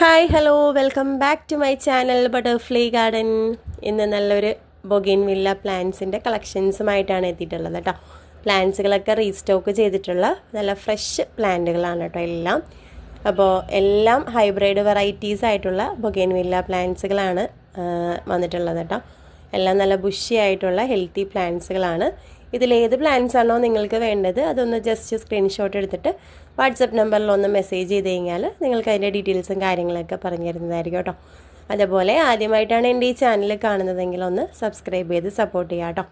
Hi hello welcome back to my channel butterfly garden ഇന്ന് നല്ലൊരു ബൊഗിൻ villa പ്ലാന്റ്സിന്റെ കളക്ഷൻസുമായിട്ടാണ് എത്തിയിട്ടുള്ളത് കേട്ടോ. പ്ലാന്റ്സുകളൊക്കെ റീസ്റ്റോക്ക് ചെയ്തിട്ടുള്ള നല്ല ഫ്രഷ് പ്ലാന്റുകളാണ് കേട്ടോ എല്ലാം. അപ്പോൾ എല്ലാം ഹൈബ്രിഡ് വെറൈറ്റീസ് ആയിട്ടുള്ള ബൊഗിൻ വില്ല പ്ലാന്റ്സുകളാണ് വന്നിട്ടുള്ളത് കേട്ടോ. എല്ലാം നല്ല ബുഷി ആയിട്ടുള്ള ഹെൽത്തി പ്ലാന്റ്സുകളാണ് ഇതിലേത് പ്ലാൻസ് ആണോ നിങ്ങൾക്ക് വേണ്ടത് അതൊന്ന് ജസ്റ്റ് സ്ക്രീൻഷോട്ട് എടുത്തിട്ട് വാട്സപ്പ് നമ്പറിൽ ഒന്ന് മെസ്സേജ് ചെയ്ത് കഴിഞ്ഞാൽ നിങ്ങൾക്ക് അതിന്റെ ഡീറ്റെയിൽസും കാര്യങ്ങളൊക്കെ പറഞ്ഞു തരുന്നതായിരിക്കും കേട്ടോ. അതുപോലെ ആദ്യമായിട്ടാണ് എന്റെ ഈ ചാനൽ കാണുന്നതെങ്കിൽ ഒന്ന് സബ്സ്ക്രൈബ് ചെയ്ത് സപ്പോർട്ട് ചെയ്യാം കേട്ടോ.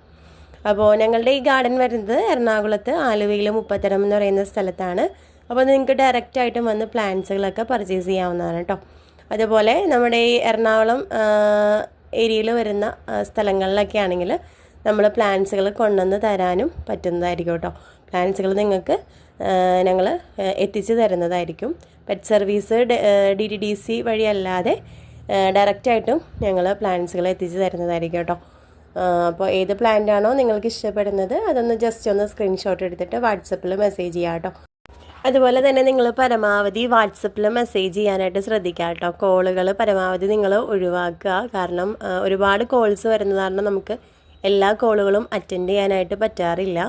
അപ്പോൾ ഞങ്ങളുടെ ഈ ഗാർഡൻ വരുന്നത് എറണാകുളത്ത് ആലുവയിൽ മുപ്പത്തരം എന്ന് പറയുന്ന സ്ഥലത്താണ്. അപ്പോൾ നിങ്ങൾക്ക് ഡയറക്റ്റ് ആയിട്ട് വന്ന് പ്ലാന്റ്സുകളൊക്കെ പർച്ചേസ് ചെയ്യാവുന്നതാണ് കേട്ടോ. അതുപോലെ നമ്മുടെ ഈ എറണാകുളം ഏരിയയിൽ വരുന്ന സ്ഥലങ്ങളിലൊക്കെ ആണെങ്കിൽ നമ്മൾ പ്ലാന്റ്സുകൾ കൊണ്ടുവന്ന് തരാനും പറ്റുന്നതായിരിക്കും കേട്ടോ പ്ലാന്റ്സുകൾ നിങ്ങൾക്ക് ഞങ്ങൾ എത്തിച്ചു തരുന്നതായിരിക്കും. Pet service D T D C വഴിയല്ലാതെ ഡയറക്റ്റായിട്ടും ഞങ്ങൾ പ്ലാന്റ്സുകൾ എത്തിച്ചു തരുന്നതായിരിക്കും കേട്ടോ അപ്പോൾ ഏത് പ്ലാന്റ് ആണോ നിങ്ങൾക്ക് ഇഷ്ടപ്പെടുന്നത് അതൊന്ന് ജസ്റ്റ് ഒന്ന് സ്ക്രീൻഷോട്ട് എടുത്തിട്ട് വാട്സപ്പിൽ മെസ്സേജ് ചെയ്യാം കേട്ടോ അതുപോലെ തന്നെ നിങ്ങൾ പരമാവധി വാട്സപ്പിൽ മെസ്സേജ് ചെയ്യാനായിട്ട് ശ്രദ്ധിക്കുക കേട്ടോ കോളുകൾ പരമാവധി നിങ്ങൾ ഒഴിവാക്കുക. കാരണം ഒരുപാട് കോൾസ് വരുന്നത് കാരണം നമുക്ക് എല്ലാ കോളുകളും അറ്റൻഡ് ചെയ്യാനായിട്ട് പറ്റാറില്ല.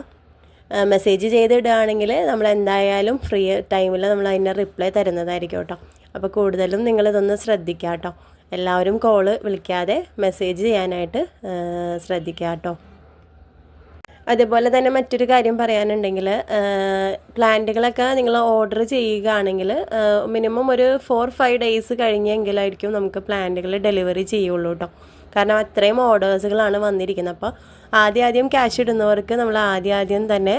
മെസ്സേജ് ചെയ്തിടുകയാണെങ്കിൽ നമ്മൾ എന്തായാലും ഫ്രീ ടൈമിൽ നമ്മൾ അതിന്റെ റിപ്ലൈ തരുന്നതായിരിക്കും കേട്ടോ. അപ്പോൾ കൂടുതലും നിങ്ങളിതൊന്ന് ശ്രദ്ധിക്കുക കേട്ടോ. എല്ലാവരും കോൾ വിളിക്കാതെ മെസ്സേജ് ചെയ്യാനായിട്ട് ശ്രദ്ധിക്കുക കേട്ടോ. അതുപോലെ തന്നെ മറ്റൊരു കാര്യം പറയാനുണ്ടെങ്കിൽ പ്ലാന്റുകളൊക്കെ നിങ്ങൾ ഓർഡർ ചെയ്യുകയാണെങ്കിൽ മിനിമം ഒരു ഫോർ ഫൈവ് ഡേയ്സ് കഴിഞ്ഞെങ്കിലായിരിക്കും നമുക്ക് പ്ലാന്റുകൾ ഡെലിവറി ചെയ്യുള്ളൂ കേട്ടോ. കാരണം അത്രയും ഓർഡേഴ്സുകളാണ് വന്നിരിക്കുന്നത്. അപ്പോൾ ആദ്യം ആദ്യം ക്യാഷ് ഇടുന്നവർക്ക് നമ്മൾ ആദ്യം ആദ്യം തന്നെ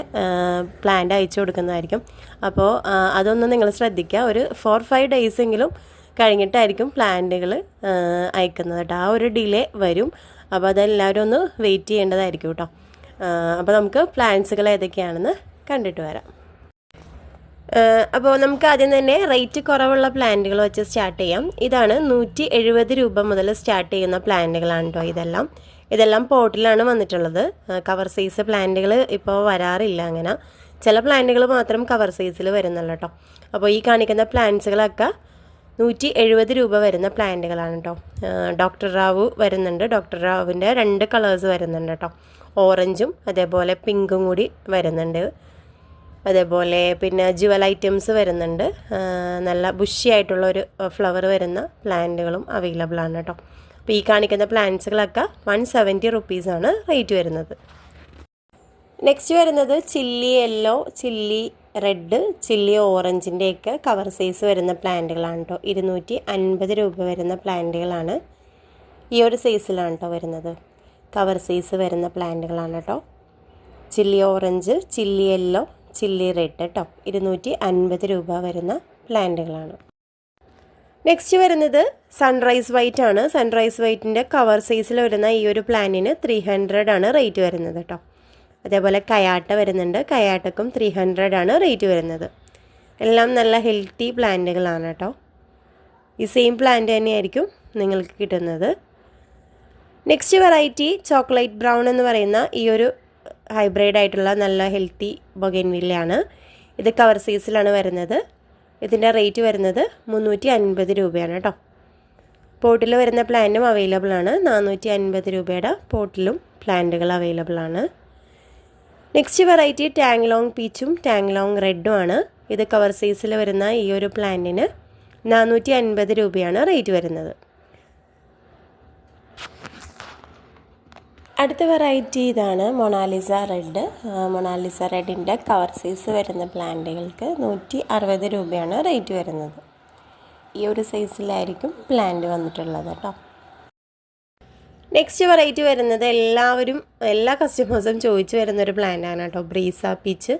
പ്ലാന്റ് അയച്ചു കൊടുക്കുന്നതായിരിക്കും. അപ്പോൾ അതൊന്നും നിങ്ങൾ ശ്രദ്ധിക്കുക. ഒരു ഫോർ ഫൈവ് ഡേയ്സ് എങ്കിലും കഴിഞ്ഞിട്ടായിരിക്കും പ്ലാന്റുകൾ അയക്കുന്നത് കേട്ടോ. ആ ഒരു ഡിലേ വരും. അപ്പോൾ അതെല്ലാവരും ഒന്ന് വെയിറ്റ് ചെയ്യേണ്ടതായിരിക്കും കേട്ടോ. അപ്പോൾ നമുക്ക് പ്ലാന്റ്സുകൾ ഏതൊക്കെയാണെന്ന് കണ്ടിട്ട് വരാം. അപ്പോൾ നമുക്ക് ആദ്യം തന്നെ റേറ്റ് കുറവുള്ള പ്ലാന്റുകൾ വെച്ച് സ്റ്റാർട്ട് ചെയ്യാം. ഇതാണ് നൂറ്റി എഴുപത് രൂപ മുതൽ സ്റ്റാർട്ട് ചെയ്യുന്ന പ്ലാന്റുകളാണ് കേട്ടോ ഇതെല്ലാം. ഇതെല്ലാം പോട്ടിലാണ് വന്നിട്ടുള്ളത്. കവർ സൈസ് പ്ലാന്റുകൾ ഇപ്പോൾ വരാറില്ല അങ്ങനെ. ചില പ്ലാന്റുകൾ മാത്രം കവർ സൈസിൽ വരുന്നുള്ളൂ കേട്ടോ അപ്പോൾ ഈ കാണിക്കുന്ന പ്ലാന്റ്സുകളൊക്കെ നൂറ്റി എഴുപത് രൂപ വരുന്ന പ്ലാന്റുകളാണ് കേട്ടോ ഡോക്ടർ റാവു വരുന്നുണ്ട്. ഡോക്ടർ റാവുവിന്റെ രണ്ട് കളേഴ്സ് വരുന്നുണ്ട് കേട്ടോ ഓറഞ്ചും അതേപോലെ പിങ്കും കൂടി വരുന്നുണ്ട്. അതേപോലെ പിന്നെ ജുവൽ ഐറ്റംസ് വരുന്നുണ്ട്. നല്ല ബുഷി ആയിട്ടുള്ള ഒരു ഫ്ലവർ വരുന്ന പ്ലാന്റുകളും അവൈലബിൾ ആണ് കേട്ടോ. അപ്പോൾ ഈ കാണിക്കുന്ന പ്ലാന്റ്സുകളൊക്കെ വൺ സെവന്റി റുപ്പീസാണ് റേറ്റ് വരുന്നത്. നെക്സ്റ്റ് വരുന്നത് chilli yellow chilli red chilli ഓറഞ്ചിന്റെയൊക്കെ cover size വരുന്ന പ്ലാന്റുകളാണ് കേട്ടോ. ഇരുന്നൂറ്റി അൻപത് രൂപ വരുന്ന പ്ലാന്റുകളാണ് ഈ ഒരു സൈസിലാണ് കേട്ടോ വരുന്നത്. കവർ സൈസ് വരുന്ന പ്ലാന്റുകളാണ് കേട്ടോ. Chilli orange chilli yellow chilli red കേട്ടോ. ഇരുന്നൂറ്റി അൻപത് രൂപ വരുന്ന പ്ലാന്റുകളാണ്. നെക്സ്റ്റ് വരുന്നത് സൺറൈസ് വൈറ്റ് ആണ്. സൺറൈസ് വൈറ്റിന്റെ കവർ സൈസിൽ വരുന്ന ഈ ഒരു പ്ലാനിന് ത്രീ ഹൺഡ്രഡ് ആണ് റേറ്റ് വരുന്നത് കേട്ടോ. അതേപോലെ കയാട്ട വരുന്നുണ്ട്. കയാട്ടക്കും ത്രീ ഹൺഡ്രഡ് ആണ് റേറ്റ് വരുന്നത്. എല്ലാം നല്ല ഹെൽത്തി പ്ലാന്റുകളാണ് കേട്ടോ. ഈ സെയിം പ്ലാന്റ് തന്നെയായിരിക്കും നിങ്ങൾക്ക് കിട്ടുന്നത്. നെക്സ്റ്റ് വെറൈറ്റി ചോക്ലേറ്റ് ബ്രൗൺ എന്ന് പറയുന്ന ഈ ഒരു ഹൈബ്രിഡ് ആയിട്ടുള്ള നല്ല ഹെൽത്തി ബൊഗൻവില്ലയാണ് ഇത് കവർ സൈസിലാണ് വരുന്നത്. ഇതിന്റെ റേറ്റ് വരുന്നത് മുന്നൂറ്റി അൻപത് രൂപയാണ് കേട്ടോ പോട്ടിൽ വരുന്ന പ്ലാന്റും അവൈലബിൾ ആണ്. നാനൂറ്റി അൻപത് രൂപയുടെ പോട്ടിലും പ്ലാന്റുകൾ അവൈലബിൾ ആണ്. നെക്സ്റ്റ് വെറൈറ്റി ടാങ്ലോങ് പീച്ചും ടാങ്ലോങ് റെഡും ആണ്. ഇത് കവർ സൈസിൽ വരുന്ന ഈ ഒരു പ്ലാന്റിന് നാനൂറ്റി അൻപത് രൂപയാണ് റേറ്റ് വരുന്നത്. അടുത്ത വെറൈറ്റി ഇതാണ് മൊണാലിസ റെഡ് മൊണാലിസ റെഡിന്റെ കവർ സൈസ് വരുന്ന പ്ലാന്റുകൾക്ക് നൂറ്റി അറുപത് രൂപയാണ് റേറ്റ് വരുന്നത്. ഈ ഒരു സൈസിലായിരിക്കും പ്ലാന്റ് വന്നിട്ടുള്ളത് കേട്ടോ നെക്സ്റ്റ് വെറൈറ്റി വരുന്നത് എല്ലാവരും എല്ലാ കസ്റ്റമേഴ്സും ചോദിച്ചു വരുന്ന ഒരു പ്ലാന്റാണ് കേട്ടോ ബ്രീസ പീച്ച്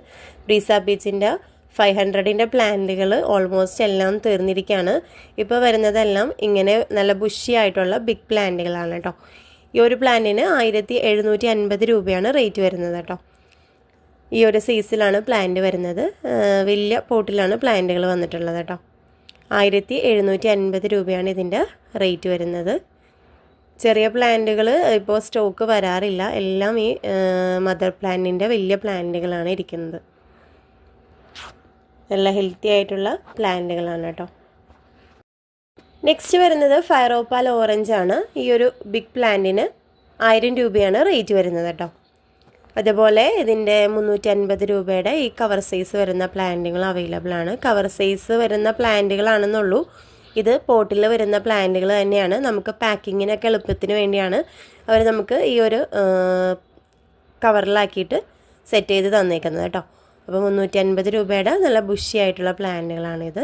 ബ്രീസ പീച്ചിന്റെ ഫൈവ് ഹൺഡ്രഡിന്റെ പ്ലാന്റുകൾ ഓൾമോസ്റ്റ് എല്ലാം തീർന്നിരിക്കുകയാണ്. ഇപ്പോൾ വരുന്നതെല്ലാം ഇങ്ങനെ നല്ല ബുഷി ആയിട്ടുള്ള ബിഗ് പ്ലാന്റുകളാണ് കേട്ടോ ഈ ഒരു പ്ലാന്റിന് ആയിരത്തി എഴുന്നൂറ്റി അൻപത് രൂപയാണ് റേറ്റ് വരുന്നത് കേട്ടോ. ഈ ഒരു സൈസിലാണ് പ്ലാന്റ് വരുന്നത്. വലിയ പോട്ടിലാണ് പ്ലാന്റുകൾ വന്നിട്ടുള്ളത് കേട്ടോ. ആയിരത്തി എഴുന്നൂറ്റി അൻപത് രൂപയാണ് ഇതിന്റെ റേറ്റ് വരുന്നത്. ചെറിയ പ്ലാന്റുകൾ ഇപ്പോൾ സ്റ്റോക്ക് വരാറില്ല. എല്ലാം ഈ മദർ പ്ലാന്റിന്റെ വലിയ പ്ലാന്റുകളാണ് ഇരിക്കുന്നത്. നല്ല ഹെൽത്തി ആയിട്ടുള്ള പ്ലാന്റുകളാണ് കേട്ടോ. നെക്സ്റ്റ് വരുന്നത് ഫയറോപ്പാൽ ഓറഞ്ച് ആണ്. ഈ ഒരു ബിഗ് പ്ലാന്റിന് ആയിരം രൂപയാണ് റേറ്റ് വരുന്നത് കേട്ടോ. അതുപോലെ ഇതിന്റെ മുന്നൂറ്റി അൻപത് രൂപയുടെ ഈ കവർ സൈസ് വരുന്ന പ്ലാന്റുകൾ അവൈലബിൾ ആണ്. കവർ സൈസ് വരുന്ന പ്ലാന്റുകളാണെന്നുള്ളൂ ഇത് പോട്ടിൽ വരുന്ന പ്ലാന്റുകൾ തന്നെയാണ്. നമുക്ക് പാക്കിങ്ങിനൊക്കെ എളുപ്പത്തിന് വേണ്ടിയാണ് അവർ നമുക്ക് ഈ ഒരു കവറിലാക്കിയിട്ട് സെറ്റ് ചെയ്ത് തന്നേക്കുന്നത് കേട്ടോ. അപ്പോൾ മുന്നൂറ്റി അൻപത് രൂപയുടെ നല്ല ബുഷി ആയിട്ടുള്ള പ്ലാന്റുകളാണിത്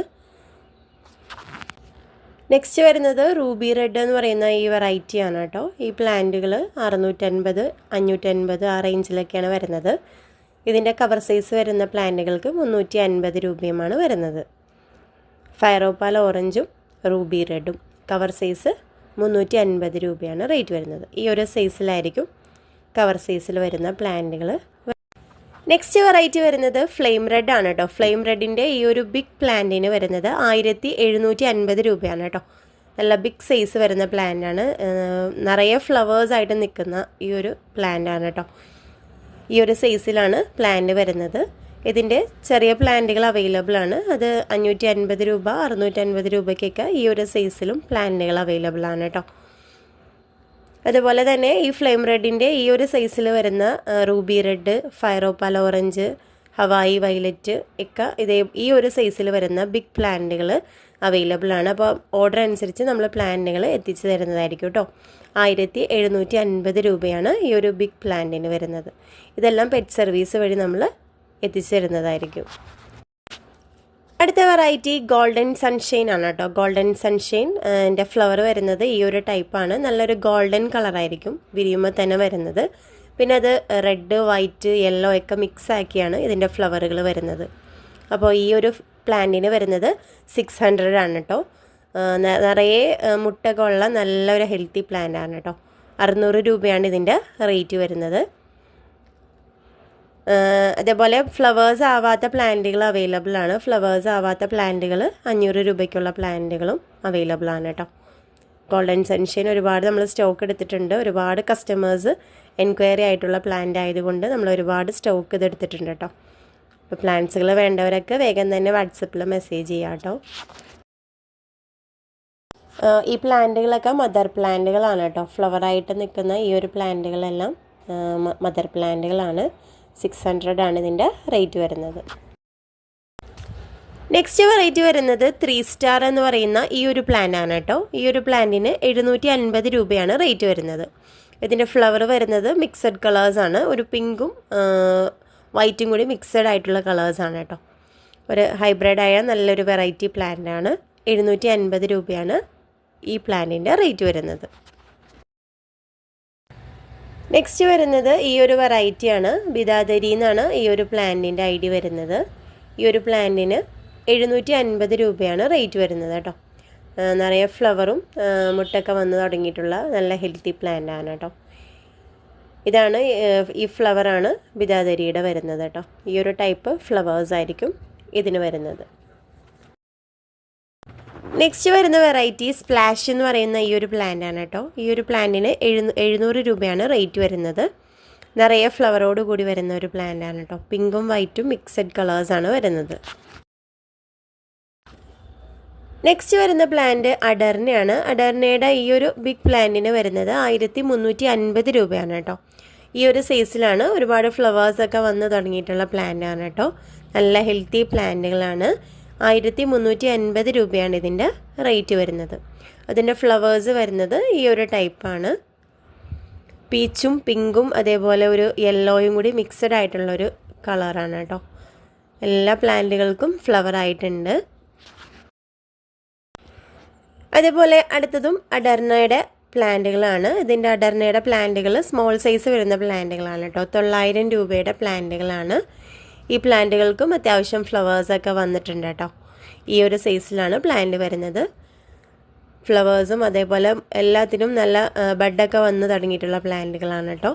നെക്സ്റ്റ് വരുന്നത് റൂബി റെഡ് എന്ന് പറയുന്ന ഈ വെറൈറ്റി ആണ് കേട്ടോ. ഈ പ്ലാന്റുകൾ അറുന്നൂറ്റൻപത് അഞ്ഞൂറ്റൻപത് ആ റേഞ്ചിലൊക്കെയാണ് വരുന്നത്. ഇതിന്റെ കവർ സൈസ് വരുന്ന പ്ലാന്റുകൾക്ക് മുന്നൂറ്റി അൻപത് രൂപയുമാണ് വരുന്നത്. ഫയറോപ്പാൽ ഓറഞ്ചും റൂബി റെഡും കവർ സൈസ് മുന്നൂറ്റി അൻപത് രൂപയാണ് റേറ്റ് വരുന്നത്. ഈ ഒരു സൈസിലായിരിക്കും കവർ സൈസിൽ വരുന്ന പ്ലാന്റുകൾ നെക്സ്റ്റ് വെറൈറ്റി വരുന്നത് ഫ്ലെയിം റെഡ് ആണ് കേട്ടോ. ഫ്ലെയിം റെഡിന്റെ ഈ ഒരു ബിഗ് പ്ലാന്റിന് വരുന്നത് ആയിരത്തി എഴുന്നൂറ്റി അൻപത് രൂപയാണ് കേട്ടോ. നല്ല ബിഗ് സൈസ് വരുന്ന പ്ലാന്റാണ് നിറയെ ഫ്ലവേഴ്സ് ആയിട്ട് നിൽക്കുന്ന ഈ ഒരു പ്ലാന്റാണ് കേട്ടോ. ഈ ഒരു സൈസിലാണ് പ്ലാന്റ് വരുന്നത്. ഇതിന്റെ ചെറിയ പ്ലാന്റുകൾ അവൈലബിൾ ആണ്. അത് അഞ്ഞൂറ്റി അൻപത് രൂപ അറുന്നൂറ്റി അൻപത് രൂപയ്ക്കൊക്കെ ഈ ഒരു സൈസിലും പ്ലാന്റുകൾ അവൈലബിൾ ആണ് കേട്ടോ. അതുപോലെ തന്നെ ഈ ഫ്ലെയിം റെഡിന്റെ ഈ ഒരു സൈസിൽ വരുന്ന ruby red fire opal orange Hawaii violet ഒക്കെ ഇതേ ഈ ഒരു സൈസിൽ വരുന്ന ബിഗ് പ്ലാന്റുകൾ അവൈലബിൾ ആണ്. അപ്പോൾ ഓർഡർ അനുസരിച്ച് നമ്മൾ പ്ലാന്റുകൾ എത്തിച്ചു തരുന്നതായിരിക്കും കേട്ടോ ആയിരത്തി എഴുന്നൂറ്റി അൻപത് രൂപയാണ് ഈ ഒരു ബിഗ് പ്ലാന്റിന് വരുന്നത്. ഇതെല്ലാം പെറ്റ് സർവീസ് വഴി നമ്മൾ എത്തിച്ചു തരുന്നതായിരിക്കും. അടുത്ത വെറൈറ്റി ഗോൾഡൻ സൺഷൈൻ ആണ് കേട്ടോ. ഗോൾഡൻ സൺഷൈൻ എന്റെ ഫ്ലവർ വരുന്നത് ഈ ഒരു ടൈപ്പാണ് നല്ലൊരു ഗോൾഡൻ കളറായിരിക്കും വിരിയുമ്പോൾ തന്നെ വരുന്നത്. പിന്നെ അത് റെഡ് വൈറ്റ് യെല്ലോ ഒക്കെ മിക്സ് ആക്കിയാണ് ഇതിന്റെ ഫ്ലവറുകൾ വരുന്നത്. അപ്പോൾ ഈ ഒരു പ്ലാന്റിന് വരുന്നത് സിക്സ് ഹൺഡ്രഡ് ആണ് കേട്ടോ നിറയെ മുട്ടൊക്കെ ഉള്ള നല്ലൊരു ഹെൽത്തി പ്ലാന്റ് ആണ് കേട്ടോ അറുന്നൂറ് രൂപയാണ് ഇതിന്റെ റേറ്റ് വരുന്നത്. അതേപോലെ ഫ്ലവേഴ്സ് ആവാത്ത പ്ലാന്റുകൾ അവൈലബിൾ ആണ്. ഫ്ലവേഴ്സ് ആവാത്ത പ്ലാന്റുകൾ അഞ്ഞൂറ് രൂപയ്ക്കുള്ള പ്ലാന്റുകളും അവൈലബിൾ ആണ് കേട്ടോ. ഗോൾഡൻ സൺഷൈൻ ഒരുപാട് നമ്മൾ സ്റ്റോക്ക് എടുത്തിട്ടുണ്ട്. ഒരുപാട് കസ്റ്റമേഴ്സ് എൻക്വയറി ആയിട്ടുള്ള പ്ലാന്റ് ആയതുകൊണ്ട് നമ്മൾ ഒരുപാട് സ്റ്റോക്ക് ഇത് എടുത്തിട്ടുണ്ട് കേട്ടോ. അപ്പോൾ പ്ലാന്റ്സുകൾ വേണ്ടവരൊക്കെ വേഗം തന്നെ വാട്സപ്പിൽ മെസ്സേജ് ചെയ്യാം കേട്ടോ. ഈ പ്ലാന്റുകളൊക്കെ മദർ പ്ലാന്റുകളാണ് കേട്ടോ. ഫ്ലവറായിട്ട് നിൽക്കുന്ന ഈ ഒരു പ്ലാന്റുകളെല്ലാം മദർ പ്ലാന്റുകളാണ് സിക്സ് ഹൺഡ്രഡ് ആണ് ഇതിന്റെ റേറ്റ് വരുന്നത്. നെക്സ്റ്റ് വെറൈറ്റി വരുന്നത് ത്രീ സ്റ്റാർ എന്ന് പറയുന്ന ഈ ഒരു പ്ലാന്റാണ് കേട്ടോ. ഈ ഒരു പ്ലാന്റിന് എഴുന്നൂറ്റി അൻപത് രൂപയാണ് റേറ്റ് വരുന്നത്. ഇതിന്റെ ഫ്ലവർ വരുന്നത് മിക്സഡ് കളേഴ്സാണ് ഒരു പിങ്കും വൈറ്റും കൂടി മിക്സഡ് ആയിട്ടുള്ള കളേഴ്സാണ് കേട്ടോ. ഒരു ഹൈബ്രിഡ് ആയ നല്ലൊരു വെറൈറ്റി പ്ലാന്റാണ് എഴുന്നൂറ്റി അൻപത് രൂപയാണ് ഈ പ്ലാന്റിന്റെ റേറ്റ് വരുന്നത്. നെക്സ്റ്റ് വരുന്നത് ഈ ഒരു വെറൈറ്റിയാണ് ബിദാദരി എന്നാണ് ഈ ഒരു പ്ലാന്റിന്റെ ഐ ഡി വരുന്നത്. ഈ ഒരു പ്ലാന്റിന് എഴുന്നൂറ്റി അൻപത് രൂപയാണ് റേറ്റ് വരുന്നത് കേട്ടോ. നിറയെ ഫ്ലവറും മുട്ടൊക്കെ വന്ന് തുടങ്ങിയിട്ടുള്ള നല്ല ഹെൽത്തി പ്ലാന്റ് ആണ് കേട്ടോ. ഇതാണ് ഈ ഫ്ലവറാണ് ബിദാദരിയുടെ വരുന്നത് കേട്ടോ. ഈ ഒരു ടൈപ്പ് ഫ്ലവേഴ്സ് ആയിരിക്കും ഇതിന് വരുന്നത്. നെക്സ്റ്റ് വരുന്ന വെറൈറ്റി സ്പ്ലാഷ് എന്ന് പറയുന്ന ഈ ഒരു പ്ലാന്റ് ആണ് കേട്ടോ. ഈ ഒരു പ്ലാന്റിന് എഴുന്നൂ എഴുന്നൂറ് രൂപയാണ് റേറ്റ് വരുന്നത്. നിറയെ ഫ്ലവറോട് കൂടി വരുന്ന ഒരു പ്ലാന്റ് ആണ് കേട്ടോ. പിങ്കും വൈറ്റും മിക്സഡ് കളേഴ്സാണ് വരുന്നത്. നെക്സ്റ്റ് വരുന്ന പ്ലാന്റ് അഡർനയാണ് അഡർനയുടെ ഈ ഒരു ബിഗ് പ്ലാന്റിന് വരുന്നത് ആയിരത്തി മുന്നൂറ്റി അൻപത് രൂപയാണ് കേട്ടോ. ഈ ഒരു സൈസിലാണ് ഒരുപാട് ഫ്ലവേഴ്സൊക്കെ വന്ന് തുടങ്ങിയിട്ടുള്ള പ്ലാന്റ് ആണ് കേട്ടോ. നല്ല ഹെൽത്തി പ്ലാന്റുകളാണ് ആയിരത്തി മുന്നൂറ്റി അൻപത് രൂപയാണ് ഇതിന്റെ റേറ്റ് വരുന്നത്. അതിന്റെ ഫ്ലവേഴ്സ് വരുന്നത് ഈ ഒരു ടൈപ്പാണ് പീച്ചും പിങ്കും അതേപോലെ ഒരു യെല്ലോയും കൂടി മിക്സഡ് ആയിട്ടുള്ളൊരു കളറാണ് കേട്ടോ എല്ലാ പ്ലാന്റുകൾക്കും ഫ്ലവർ ആയിട്ടുണ്ട്. അതേപോലെ അടുത്തതും അഡർണയുടെ പ്ലാന്റുകളാണ് ഇതിന്റെ അഡർണയുടെ പ്ലാന്റുകൾ സ്മോൾ സൈസ് വരുന്ന പ്ലാന്റുകളാണ് കേട്ടോ തൊള്ളായിരം രൂപയുടെ പ്ലാന്റുകളാണ് ഈ പ്ലാന്റുകൾക്കും അത്യാവശ്യം ഫ്ലവേഴ്സൊക്കെ വന്നിട്ടുണ്ട് കേട്ടോ. ഈ ഒരു സൈസിലാണ് പ്ലാന്റ് വരുന്നത്. ഫ്ലവേഴ്സും അതേപോലെ എല്ലാത്തിനും നല്ല ബെഡൊക്കെ വന്ന് തുടങ്ങിയിട്ടുള്ള പ്ലാന്റുകളാണ് കേട്ടോ.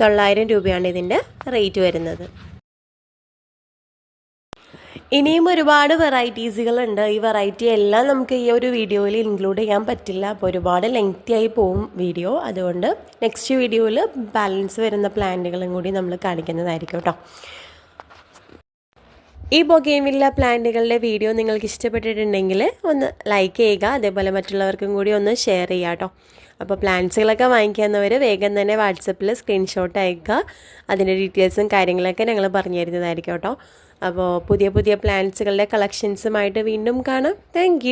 തൊള്ളായിരം രൂപയാണ് ഇതിന്റെ റേറ്റ് വരുന്നത്. ഇനിയും ഒരുപാട് വെറൈറ്റീസുകളുണ്ട് ഈ വെറൈറ്റി എല്ലാം നമുക്ക് ഈ ഒരു വീഡിയോയിൽ ഇൻക്ലൂഡ് ചെയ്യാൻ പറ്റില്ല. അപ്പോൾ ഒരുപാട് ലെങ്തി ആയി പോവും വീഡിയോ അതുകൊണ്ട് നെക്സ്റ്റ് വീഡിയോയിൽ ബാലൻസ് വരുന്ന പ്ലാന്റുകളും കൂടി നമ്മൾ കാണിക്കുന്നതായിരിക്കും കേട്ടോ. ഈ ബൊഗേമില്ല പ്ലാന്റുകളുടെ വീഡിയോ നിങ്ങൾക്ക് ഇഷ്ടപ്പെട്ടിട്ടുണ്ടെങ്കിൽ ഒന്ന് ലൈക്ക് ചെയ്യുക അതേപോലെ മറ്റുള്ളവർക്കും കൂടി ഒന്ന് ഷെയർ ചെയ്യുക കേട്ടോ അപ്പോൾ പ്ലാന്റ്സുകളൊക്കെ വാങ്ങിക്കാവുന്നവർ വേഗം തന്നെ വാട്സപ്പിൽ സ്ക്രീൻഷോട്ട് അയക്കുക. അതിന്റെ ഡീറ്റെയിൽസും കാര്യങ്ങളൊക്കെ ഞങ്ങൾ പറഞ്ഞു തരുന്നതായിരിക്കും കേട്ടോ അപ്പോൾ പുതിയ പുതിയ പ്ലാന്റ്സുകളുടെ കളക്ഷൻസുമായിട്ട് വീണ്ടും കാണാം. താങ്ക്